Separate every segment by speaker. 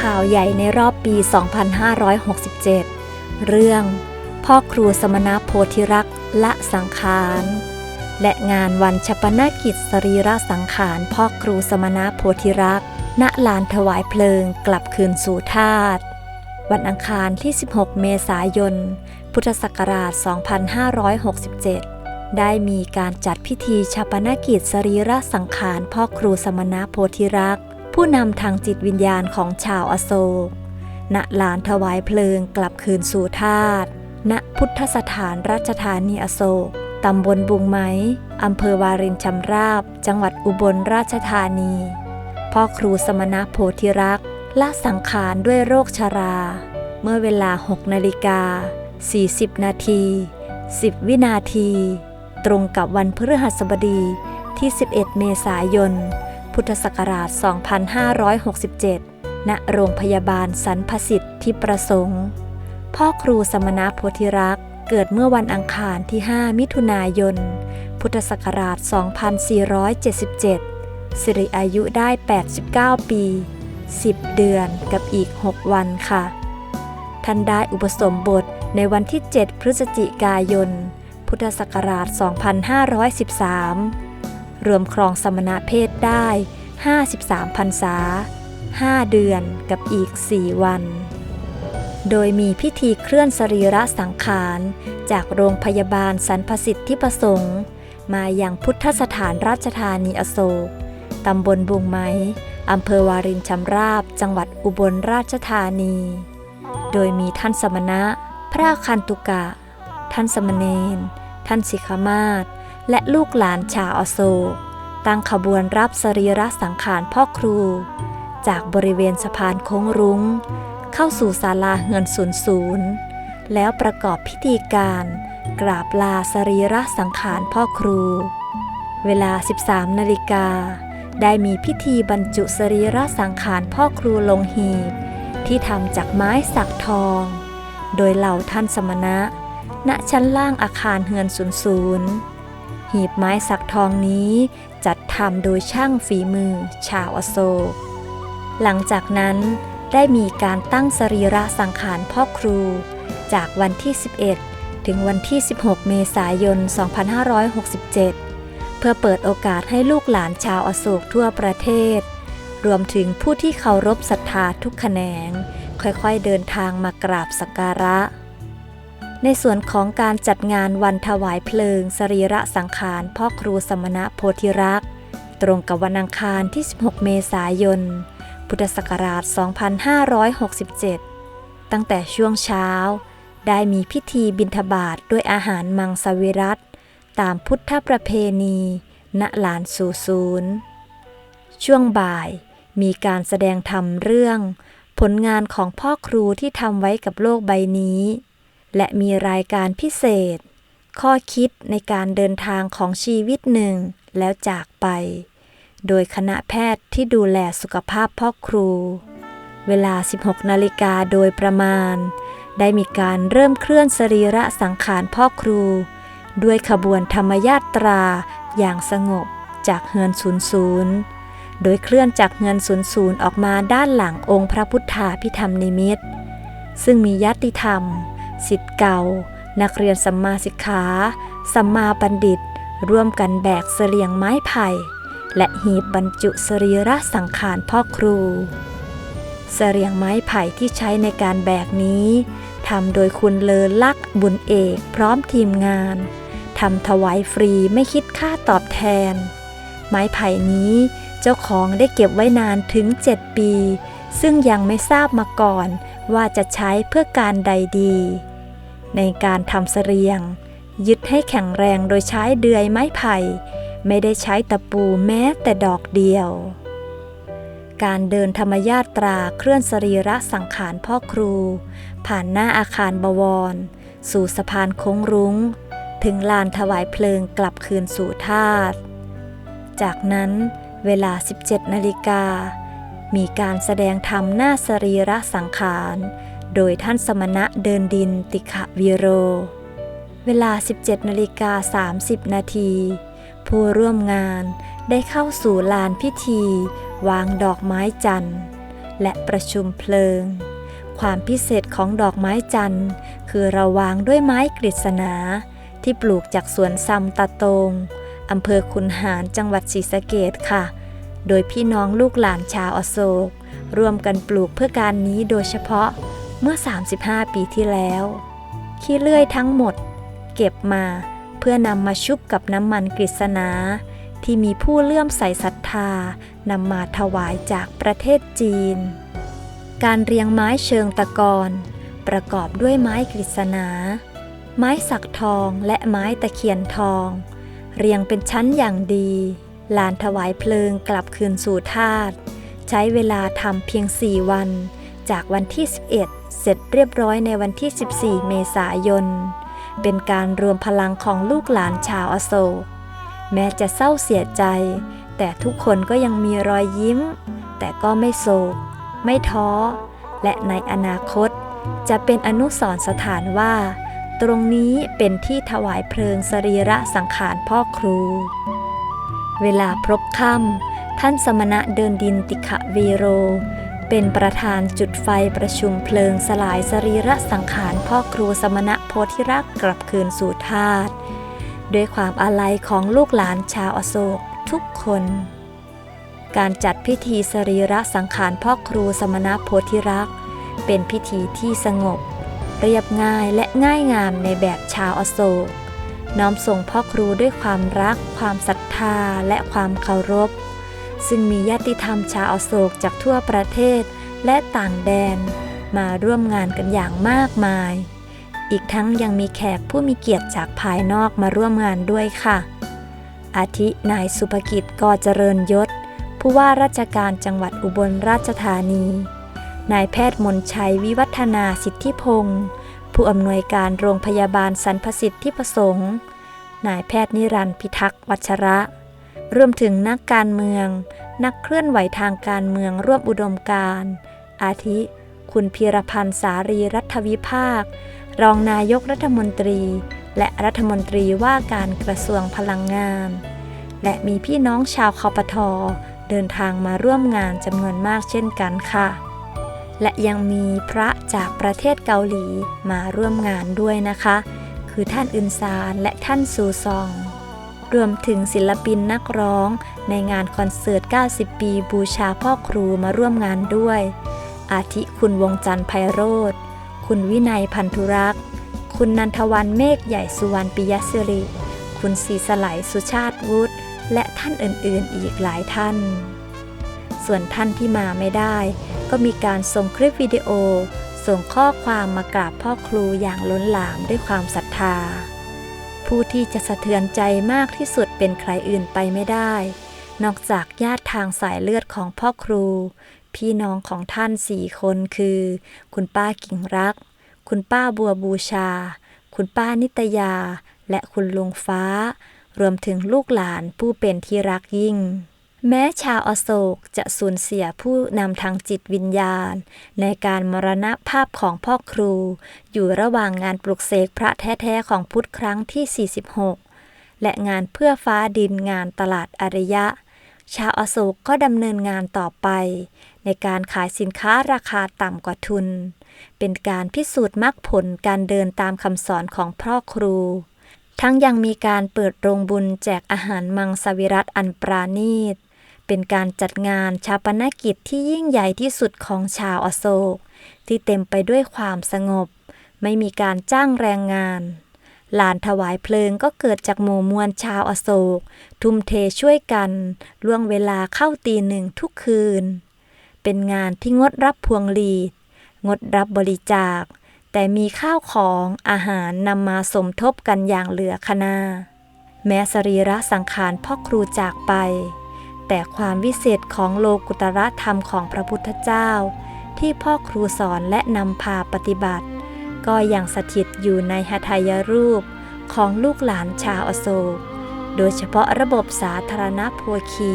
Speaker 1: ข่าวใหญ่ในรอบปี 2567 เรื่อง พ่อครูสมณโพธิรักษ์ละสังขาร และงานวันชปนกิจสรีระสังขารพ่อครูสมณโพธิรักษ์ณลานถวายเพลิงกลับคืนสู่ธาตุวันอังคารที่ 16 เมษายน พุทธศักราช 2567 ได้มีการจัดพิธีชาปนกิจสรีระสังขารพ่อครูสมณโพธิรักษ์ ผู้นำทางจิตวิญญาณของชาวอโศกณลานถวายเพลิงกลับคืนสู่ธาตุณพุทธสถานราชธานีอโศกตำบลบุงไม้อำเภอวารินชำราบ จังหวัดอุบลราชธานี พ่อครูสมณโพธิรักษ์ละสังขารด้วยโรคชรา เมื่อเวลา 6 นาฬิกา 40 นาที 10 วินาที ตรงกับวันพฤหัสบดีที่ 11 เมษายน พุทธศักราช 2567 ณ โรงพยาบาลสันพสิทธิ์ที่ประสงค์ พ่อครูสมณโพธิรักษ์เกิดเมื่อวันอังคารที่ 5 มิถุนายน พุทธศักราช 2477 สิริอายุได้ 89 ปี 10 เดือนกับอีก 6 วันค่ะ ท่านได้อุปสมบทในวันที่ 7 พฤศจิกายน พุทธศักราช 2513 รวมครองสมณเพศได้ 53พรรษา 5 เดือนกับอีก 4 วัน โดยมีพิธีเคลื่อนสรีระสังขาร จากโรงพยาบาลสันพสิทธิประสงค์ มาอย่างพุทธสถานราชธานีอโศกตำบลบุงไม้อำเภอวารินชำราบ จังหวัดอุบลราชธานี โดยมีท่านสมณะ พระคันตุกะ ท่านสมณเณร ท่านสิกขมาศ และลูกหลานชาวอโศกตั้งขบวนรับสรีระสังขารพ่อครู จากบริเวณสะพานโค้งรุง้ง เข้าสู่ศาลาเฮือนศูนย์ศูนย์แล้วประกอบพิธีการ กราบลาสรีระสังขารพ่อครู เวลา 13 นาฬิกา ได้มีพิธีบรรจุสรีระสังขารพ่อครูลงหีบ ที่ทำจากไม้สักทอง โดยเหล่าท่านสมณะ ณชั้นล่างอาคารเฮือนศูนย์ศูนย์ หีบไม้สักทองนี้ จัดทำโดยช่างฝีมือ ชาวอโศก หลังจากนั้นได้มีการตั้งสรีระสังขารพ่อครู จากวันที่ 11 ถึงวันที่ 16 เมษายน 2567 เพื่อเปิดโอกาสให้ลูกหลานชาวอโศกทั่วประเทศ รวมถึงผู้ที่เคารพศรัทธาทุกแขนง ค่อยๆเดินทางมากราบสักการะ ในส่วนของการจัดงานวันถวายเพลิง สรีระสังขารพ่อครูสมณะโพธิรักษ์ตรงกับวันอังคารที่ 16 เมษายน พุทธศักราช 2567 ตั้งแต่ช่วงเช้า ได้มีพิธีบิณฑบาตด้วยอาหารมังสวิรัตตามพุทธประเพณี ณลานสูศูนย์ช่วงบ่ายมีการแสดงธรรมเรื่อง ผลงานของพ่อครูที่ทำไว้กับโลกใบนี้ และมีรายการพิเศษ ข้อคิดในการเดินทางของชีวิตหนึ่งแล้วจากไป โดยคณะแพทย์ที่ดูแลสุขภาพพ่อครู เวลา 16 นาฬิกาโดยประมาณ ได้มีการเริ่มเคลื่อนสรีระสังขารพ่อครู ด้วยขบวนธรรมยาตราอย่างสงบจากเฮือนศูนย์ศูนย์โดยเคลื่อนจากเฮือนศูนย์ศูนย์ออกมาด้านหลังองค์พระพุทธาพิธรรมนิมิตซึ่งมีญาติธรรม สิทธิ์เก่า นักเรียนสัมมาสิกขาสัมมาบัณฑิต ร่วมกันแบกเสลียงไม้ไผ่ และหีบบรรจุสรีระสังขารพ่อครู เสลียงไม้ไผ่ที่ใช้ในการแบกนี้ทำโดยคุณเลอลักษ์บุญเอกพร้อมทีมงานทำถวายฟรีไม่คิดค่าตอบแทน ไม้ไผ่นี้เจ้าของได้เก็บไว้นานถึง 7 ปี ซึ่งยังไม่ทราบมาก่อนว่าจะใช้เพื่อการใดดี ในการทำเสรียง ยึดให้แข็งแรงโดยใช้เดือยไม้ไผ่ ไม่ได้ใช้ตะปูแม้แต่ดอกเดียว การเดินธรรมญาตราเคลื่อนสรีระสังขารพ่อครู ผ่านหน้าอาคารบวร สู่สะพานโค้งรุง้ง ถึงลานถวายเพลิงกลับคืนสู่ธาตุจากนั้นเวลา 17 นาฬิกา มีการแสดงธรรมหน้าสรีระสังขาร โดยท่านสมณะเดินดินติขะวีโร เวลา 17นาฬิกา30 นาที ผู้ร่วมงานได้เข้าสู่ลานพิธี วางดอกไม้จันทร์ และประชุมเพลิง ความพิเศษของดอกไม้จันทร์ คือเราวางด้วยไม้กฤษณา ที่ปลูกจากสวนซำตะโตงอำเภอคุนหารจังหวัดศรีสะเกดค่ะ โดยพี่น้องลูกหลานชาวอโศกร่วมกันปลูกเพื่อการนี้โดยเฉพาะเมื่อ 35 ปีที่แล้ว ขี้เลื่อยทั้งหมด เก็บมาเพื่อนำมาชุบกับน้ำมันกฤษณาที่มีผู้เลื่อมใสศรัทธานำมาถวายจากประเทศจีน การเรียงไม้เชิงตะกอนประกอบด้วยไม้กฤษณา ไม้สักทองและไม้ตะเคียนทอง เรียงเป็นชั้นอย่างดี ลานถวายเพลิงกลับคืนสู่ธาตุใช้เวลาทำเพียง 4 วัน จากวันที่ 11 เสร็จเรียบร้อยในวันที่ 14 เมษายน เป็นการรวมพลังของลูกหลานชาวอโศก แม้จะเศร้าเสียใจ แต่ทุกคนก็ยังมีรอยยิ้ม แต่ก็ไม่โศก ไม่ท้อ และในอนาคต จะเป็นอนุสรณ์สถานว่า ตรงนี้เป็นที่ถวายเพลิงสรีระสังขารพ่อครู เวลาพบค่ำท่านสมณะเดินดินติขะวีโร เป็นประธานจุดไฟประชุมเพลิงสลายสรีระสังขารพ่อครูสมณะโพธิรักกลับคืนสู่ธาตุด้วยความอาลัยของลูกหลานชาวอโศกทุกคน การจัดพิธีสรีระสังขารพ่อครูสมณะโพธิรัก เป็นพิธีที่สงบ เรียบง่ายและง่ายงามในแบบชาวอโศก น้อมส่งพ่อครูด้วยความรัก ความศรัทธาและความเคารพ ซึ่งมีญาติธรรมชาวอโศกจากทั่วประเทศและต่างแดน มาร่วมงานกันอย่างมากมาย อีกทั้งยังมีแขกผู้มีเกียรติจากภายนอกมาร่วมงานด้วยค่ะ อาทินายสุภกิจกอเจริญยศ ผู้ว่าราชการจังหวัดอุบลราชธานี นายแพทย์มนชัยวิวัฒนาสิทธิพงศ์ ผู้อำนวยการโรงพยาบาลสรรพสิทธิประสงค์ นายแพทย์นิรันดร์พิทักษ์วัชระ รวมถึงนักการเมือง นักเคลื่อนไหวทางการเมืองร่วมอุดมการ อาทิ คุณพีรพันธ์สารีรัฐวิภาค รองนายกรัฐมนตรี และรัฐมนตรีว่าการกระทรวงพลังงาน และมีพี่น้องชาวคอปทอเดินทางมาร่วมงานจำนวนมากเช่นกันค่ะ และยังมีพระจากประเทศเกาหลีมาร่วมงานด้วยนะคะ คือท่านอึนซานและท่านซูซอง รวมถึงศิลปินนักร้องในงานคอนเสิร์ต 90 ปีบูชาพ่อครูมาร่วมงานด้วย อาทิคุณวงจันทร์ไพโรธ คุณวินัยพันธุรักษ์ คุณนันทวันเมฆใหญ่สุวรรณปิยสิริ คุณศรีสไลยสุชาติวุฒิ และท่านอื่นๆ อีกหลายท่าน ส่วนท่านที่มาไม่ได้ ก็มีการส่งคลิปวิดีโอ ส่งข้อความมากราบพ่อครูอย่างล้นหลามด้วยความศรัทธา ผู้ที่จะสะเทือนใจมากที่สุดเป็นใครอื่นไปไม่ได้ นอกจากญาติทางสายเลือดของพ่อครู พี่น้องของท่านสี่คนคือ คุณป้ากิ่งรัก คุณป้าบัวบูชา คุณป้านิตยา และคุณลุงฟ้ารวมถึงลูกหลานผู้เป็นที่รักยิ่ง แม้ชาวอโศกจะสูญเสียผู้นำทางจิตวิญญาณ ในการมรณภาพของพ่อครู อยู่ระหว่างงานปลุกเสกพระแท้ ๆ ของพุทธครั้งที่ 46 และงานเพื่อฟ้าดินงานตลาดอริยะ ชาวอโศกก็ดำเนินงานต่อไป ในการขายสินค้าราคาต่ำกว่าทุน เป็นการพิสูจน์มรรคผลการเดินตามคำสอนของพ่อครูทั้งยังมีการเปิดโรงบุญแจกอาหารมังสวิรัตอันปราณีต เป็นการจัดงานชาปนกิจที่ยิ่งใหญ่ที่สุดของชาวอโศก ที่เต็มไปด้วยความสงบ ไม่มีการจ้างแรงงาน ลานถวายเพลิงก็เกิดจากหมู่มวลชาวอโศก ทุ่มเทช่วยกัน ล่วงเวลาเข้าตีหนึ่งทุกคืน เป็นงานที่งดรับพวงหลีด งดรับบริจาค แต่มีข้าวของอาหารนำมาสมทบกันอย่างเหลือคณาแม้สรีระสังขารพ่อครูจากไป แต่ความวิเศษของโลกุตระธรรมของพระพุทธเจ้า ที่พ่อครูสอนและนำพาปฏิบัติ ก็ยังสถิตอยู่ในหทัยรูปของลูกหลานชาวอโศก โดยเฉพาะระบบสาธารณโภคี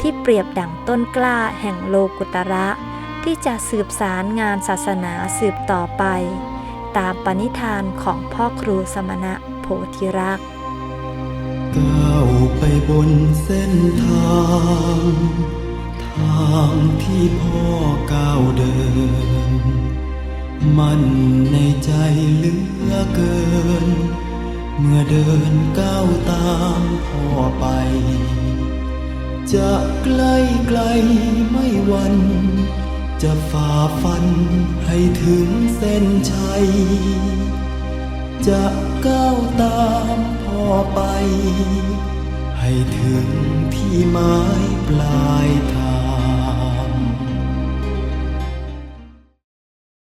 Speaker 1: ที่เปรียบดั่งต้นกล้าแห่งโลกุตระ ที่จะสืบสารงานศาสนาสืบต่อไป ตามปณิธานของพ่อครูสมณะโพธิรักษ์
Speaker 2: ก้าวไปบนเส้นทาง ทางที่พ่อก้าวเดิน มันในใจเหลือเกิน เมื่อเดินก้าวตามพ่อไป จะใกล้ไกลไม่วัน จะฝ่าฟันให้ถึงเส้นชัย จะก้าวตาม ไป ให้ถึงที่หมายปลายทาง